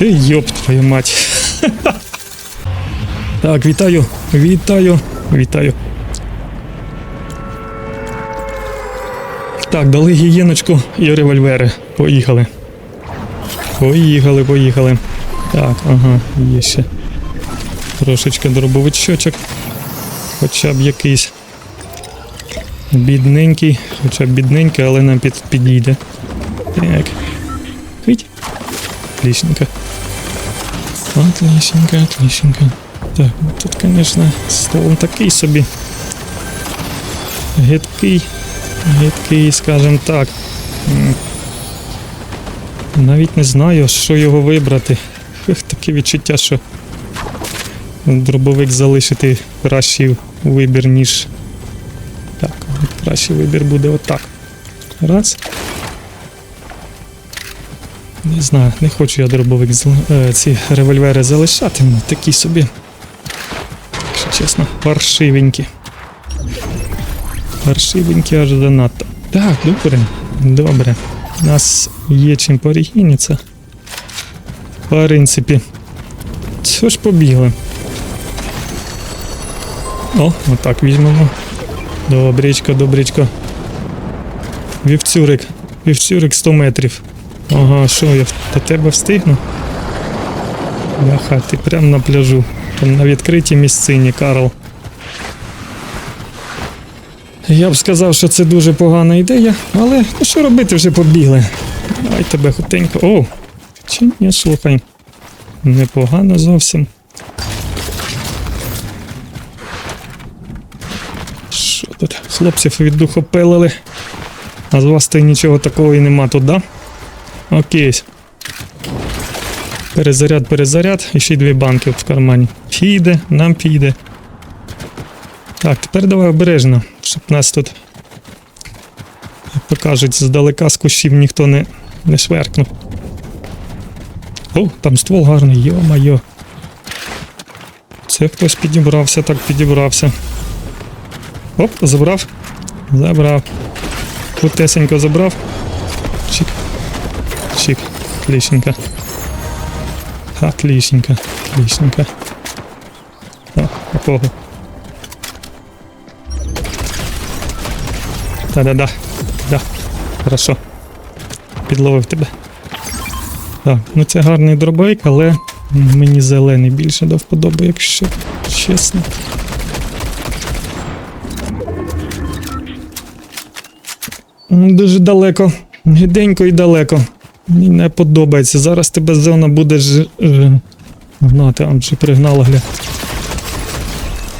Йоп твою мать. Так, вітаю, вітаю, вітаю. Так, дали гієночку і револьвери. Поїхали. Поїхали, поїхали. Так, ага, є ще. Трошечки дробовичочок. Хоча б якийсь. Бідненький, хоча б бідненький, але нам під, підійде. Так. Хить. Отличненько. Отличненько, отличненько. Так, ну тут, конечно, стол такий собі. Гидкий. Гидкий, скажем так. Навіть не знаю, що його вибрати. Таке відчуття, що дробовик залишити кращий вибір, ніж. Так, кращий вибір буде отак. Раз. Не знаю, не хочу я дробовик зал- е, ці револьвери залишати, ну, такі собі. Якщо чесно, паршивенькі. Паршивенькі аж занадто. Так, добре, добре. У нас є чим порігінитися. В принципі. Що ж побігли? О, отак візьмемо. Добречко, добречко. Вівцюрик. Вівцюрик 100 метрів. Ага, що я до тебе встигну? Бляха, ти прям на пляжу. Там на відкритій місцині, Карл. Я б сказав, що це дуже погана ідея, але ну що робити вже побігли. Давай тебе хутенько. О! Чи ні, слухай. Непогано зовсім. Що тут? Хлопців віддухопелили. А з вас то нічого такого і нема тут, да? Окей. Перезаряд, перезаряд, і ще й дві банки в кармані. Піде, нам піде. Так, тепер давай обережно, щоб нас тут, як то кажуть, здалека з кущів ніхто не, не шверкнув. О, там ствол гарний, йо-майо. Це хтось підібрався, так підібрався. Оп, забрав. Забрав. Путесенько забрав. Чик. Чик. Отличненько. Отличненько. Отличненько. О, такого. Да-да-да. Да. Хорошо. Підловив тебе. Так, ну це гарний дробовик, але мені зелений більше до вподоби, якщо чесно. Дуже далеко. Гіденько і далеко. Мені не подобається. Зараз тебе зона буде ж. Гнати, а вже пригнала, гля.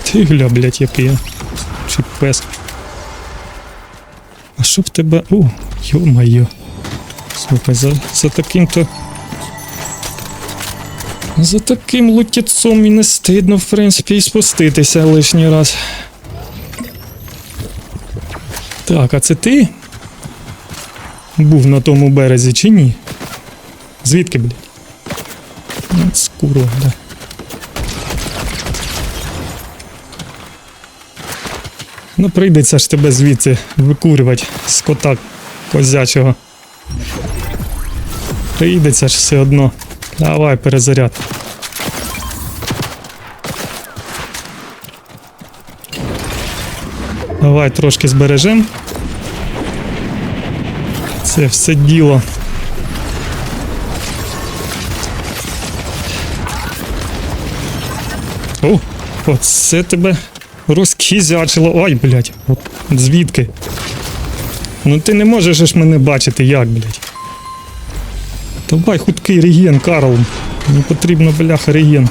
Ти гля, блядь, який я. Чи пес. А що в тебе. О, йо-моє. Слухай, за, за таким-то. За таким лутєцом і не стидно, в принципі, і спуститися лишній раз. Так, а це ти? Був на тому березі чи ні? Звідки, блядь? Курва, да. Ну, прийдеться ж тебе звідси викурювати з кота козячого. Прийдеться ж все одно. Давай, перезаряд. Давай трошки збережем. Це все діло. О, оце тебе розкізячило. Ой, блядь, от звідки? Ну ти не можеш ж мене бачити, як, блядь. Давай хуткий реген, Карл. Мені потрібно, бляха, реген.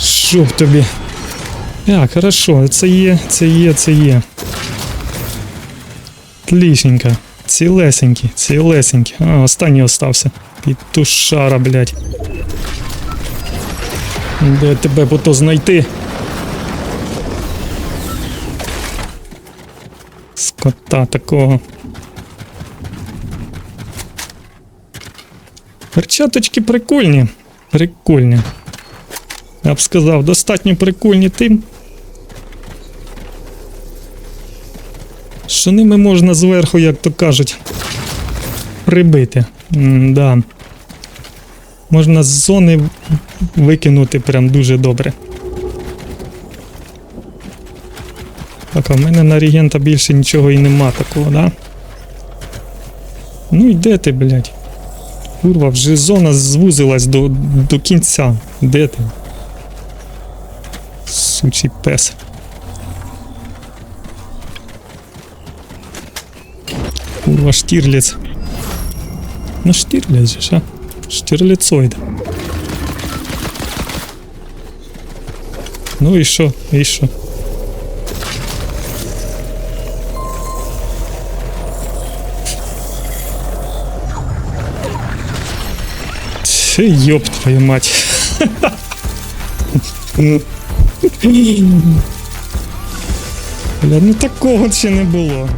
Що в тобі? Так, хорошо, це є, це є, це є. Отличненько. Цілесенький, цілесенький. А, останній остався. Пітушара, блядь. Де тебе пото знайти? Скота такого. Перчаточки прикольні. Прикольні. Я б сказав, достатньо прикольні тим. Що ними можна зверху, як то кажуть, прибити. М-да. Можна з зони викинути прям дуже добре. Так, а в мене на регента більше нічого і нема такого, да? Ну і де ти, блядь? Курва, вже зона звузилась до, до кінця. Де ти? Сучий пес. Курва, штірліц. Ну, штірліц же а? Штірліцоїд. Ну і що? І що? Ёб твою мать. Бля, ну такого ще не було.